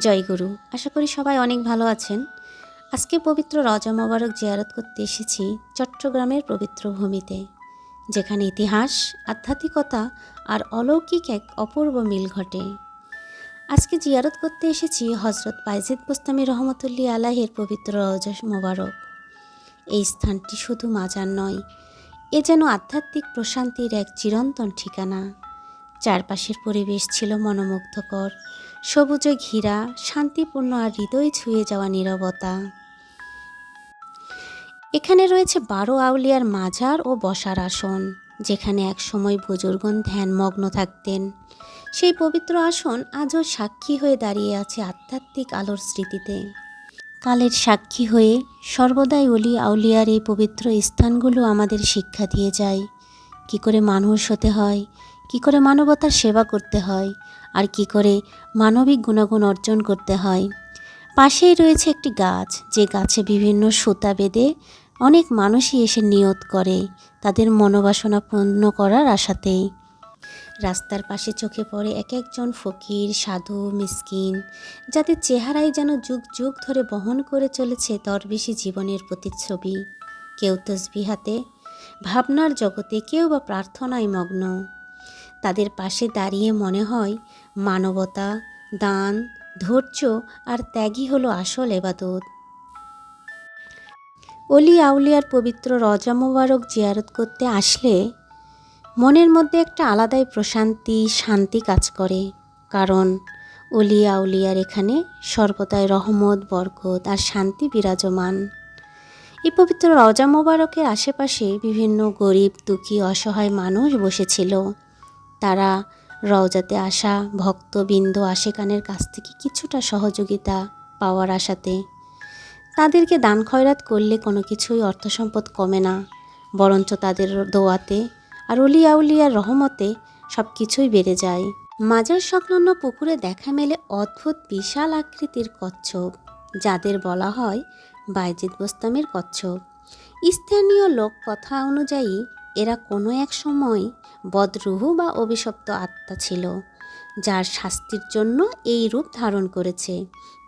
জয় গুরু আশা করি সবাই অনেক ভালো আছেন। আজকে পবিত্র রজা মোবারক জিয়ারত করতে এসেছি চট্টগ্রামের পবিত্র ভূমিতে, যেখানে ইতিহাস, আধ্যাত্মিকতা আর অলৌকিক এক অপূর্ব মিল ঘটে। আজকে জিয়ারত করতে এসেছি হজরত বাইজিদ বুস্তামি রহমতুল্লি আলাহের পবিত্র রজা মোবারক। এই স্থানটি শুধু মাজার নয়, এ যেন আধ্যাত্মিক প্রশান্তির এক চিরন্তন ঠিকানা। চারপাশের পরিবেশ ছিল মনোমুগ্ধকর সবুজে ঘিরা, শান্তিপূর্ণ আর হৃদয় ছুঁয়ে যাওয়া নীরবতা। এখানে রয়েছে বারো আউলিয়ার মাজার ও বসার আসন, যেখানে একসময় বুজুর্গন ধ্যানমগ্ন থাকতেন। সেই পবিত্র আসন আজও সাক্ষী হয়ে দাঁড়িয়ে আছে আধ্যাত্মিক আলোর স্মৃতিতে। কালের সাক্ষী হয়ে সর্বদাই অলি আউলিয়ার এই পবিত্র স্থানগুলো আমাদের শিক্ষা দিয়ে যায়। কি করে মানুষ হতে হয় কি করে মানবতার সেবা করতে হয় আর কি করে মানবিক গুণাগুণ অর্জন করতে হয়? পাশেই রয়েছে একটি গাছ, যে গাছে বিভিন্ন সুতা বেঁধে অনেক মানুষই এসে নিয়ত করে তাদের মনোবাসনা পূর্ণ করার আশাতেই। রাস্তার পাশে চোখে পড়ে এক একজন ফকির, সাধু, মিসকিন, যাদের চেহারাই যেন যুগ যুগ ধরে বহন করে চলেছে দরবেশি জীবনের প্রতিচ্ছবি। কেউ তসবি হাতে ভাবনার জগতে, কেউ বা প্রার্থনায় মগ্ন। তাদের পাশে দাঁড়িয়ে মনে হয় মানবতা, দান, ধৈর্য আর ত্যাগই হলো আসল এবাদত। অলি আউলিয়ার পবিত্র রজা মোবারক জিয়ারত করতে আসলে মনের মধ্যে একটা আলাদাই প্রশান্তি, শান্তি কাজ করে। কারণ অলি আউলিয়ার এখানে সর্বদাই রহমত, বরকত আর শান্তি বিরাজমান। এই পবিত্র রজা মোবারকের আশেপাশে বিভিন্ন গরিব, দুঃখী, অসহায় মানুষ বসেছিল। তারা রওজাতে আসা ভক্তবৃন্দ আশেকানের কাছ থেকে কিছুটা সহযোগিতা পাওয়ার আশাতে। তাদেরকে দান খয়রাত করলে কোনো কিছুই অর্থ সম্পদ কমে না, বরঞ্চ তাদের দোয়াতে আর উলিয়া আউলিয়ার রহমতে সব কিছুই বেড়ে যায়। মাজার সংলগ্ন পুকুরে দেখা মেলে অদ্ভুত বিশাল আকৃতির কচ্ছপ, যাদের বলা হয় বাইজিদ বোস্তামের কচ্ছপ। স্থানীয় লোক কথা অনুযায়ী এরা কোনো এক সময় বদরুহু বা অভিশপ্ত আত্মা ছিল, যার শাস্তির জন্য এই রূপ ধারণ করেছে।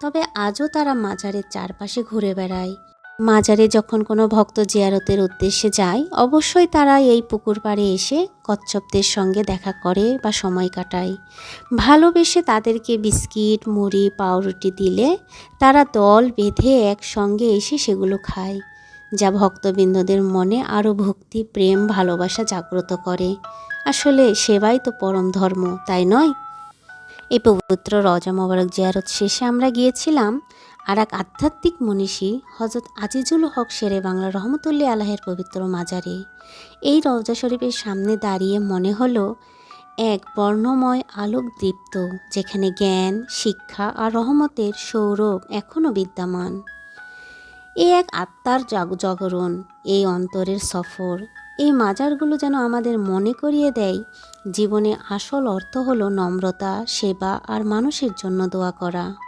তবে আজও তারা মাজারের চারপাশে ঘুরে বেড়ায়। মাজারে যখন কোনো ভক্ত জিয়ারতের উদ্দেশ্যে যায়, অবশ্যই তারা এই পুকুর পাড়ে এসে কচ্ছপদের সঙ্গে দেখা করে বা সময় কাটায়। ভালোবেসে তাদেরকে বিস্কিট, মুড়ি, পাউরুটি দিলে তারা দল বেঁধে একসঙ্গে এসে সেগুলো খায়। যা ভক্তবৃন্দদের মনে আরও ভক্তি, প্রেম, ভালোবাসা জাগ্রত করে। আসলে সেবাই তো পরম ধর্ম, তাই নয়? এই পবিত্র রজা মোবারক জিয়ারত শেষে আমরা গিয়েছিলাম আর এক আধ্যাত্মিক মনীষী হজরত আজিজুল হক শেরে বাংলা রহমতুল্লি আলাহের পবিত্র মাজারে। এই রওজা শরীফের সামনে দাঁড়িয়ে মনে হলো, এক বর্ণময় আলোক দীপ্ত, যেখানে জ্ঞান, শিক্ষা আর রহমতের সৌরভ এখনও বিদ্যমান। এ এক আত্মার জাগ, জাগরণ, এই অন্তরের সফর। এই মাজারগুলো যেন আমাদের মনে করিয়ে দেয়, জীবনে আসল অর্থ হলো নম্রতা, সেবা আর মানুষের জন্য দোয়া করা।